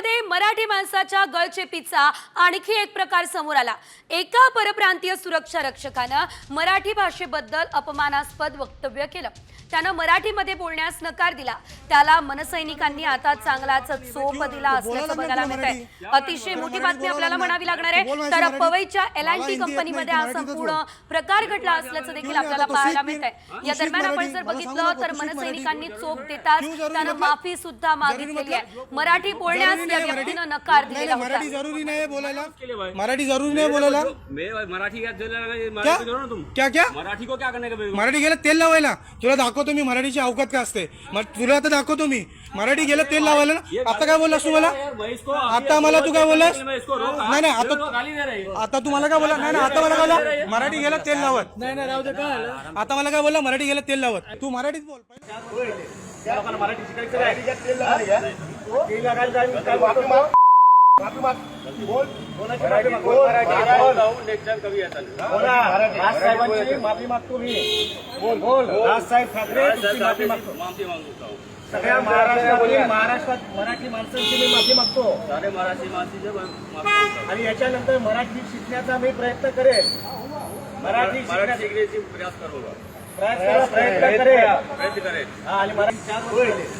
ठाण्यामध्ये मराठी माणसाच्या गळचेपीचा आणखी एक प्रकार समोर आला. एका परप्रांतीय सुरक्षा रक्षकानं मराठी भाषेबद्दल अपमानास्पद वक्तव्य केलं. त्यानं मराठीमध्ये बोलण्यास नकार दिला. त्याला मनसैनिकांनी आता चांगलाच चोप दिला असल्याचं बघायला मिळत आहे अतिशय मोठी बातमी आपल्याला म्हणावी लागणार आहे. तर पवईच्या एल अँड टी कंपनीमध्ये हा संपूर्ण प्रकार घडला असल्याचं देखील आपल्याला पाहायला मिळत आहे या दरम्यान आपण जर बघितलं तर मनसैनिकांनी चोप देताच त्यानं माफी सुद्धा मागितलेली आहे. मराठी बोलण्यास या व्यक्तीनं नकार दिलेला होता मराठी जरूरी नाही है बोलायला. मराठी जरूरी नहीं बोलायला. मैं मराठी क्या क्या मराठी करो ना तुम. क्या क्या? मराठी को क्या करने का बेवकूफ? मराठी गेलं तेल लावायला. तुला दाखवतो मी मराठीची अवकात काय असते. मग तुला आता दाखवतो मी मराठी गेलं तेल लावायला ना. आता काय बोललास तू मला? आता मला तू काय बोललास? नाही नाही आता गाली दे रहे आता तू मला काय बोला नाही नाही आता मला काय बोला मराठी गेलं तेल लावत. नाही नाही राहू दे काय आता मला काय बोला मराठी गेलं तेल लावत. तू मराठीत बोल. नेक्स्ट राजसाहेबांची माफी मागतो मी बोल बोल राजसाहेब ठाकरे तुमची माफी मागतो माफी सगळ्या महाराष्ट्रातील महाराष्ट्रात मराठी माणसांची मी माफी मागतो सारे मराठी मासी आणि याच्यानंतर मराठी शिकण्याचा मी प्रयत्न करेन मराठी शिकण्याची प्रयास प्रयत्न करेल प्रयत्न करेल आणि मराठी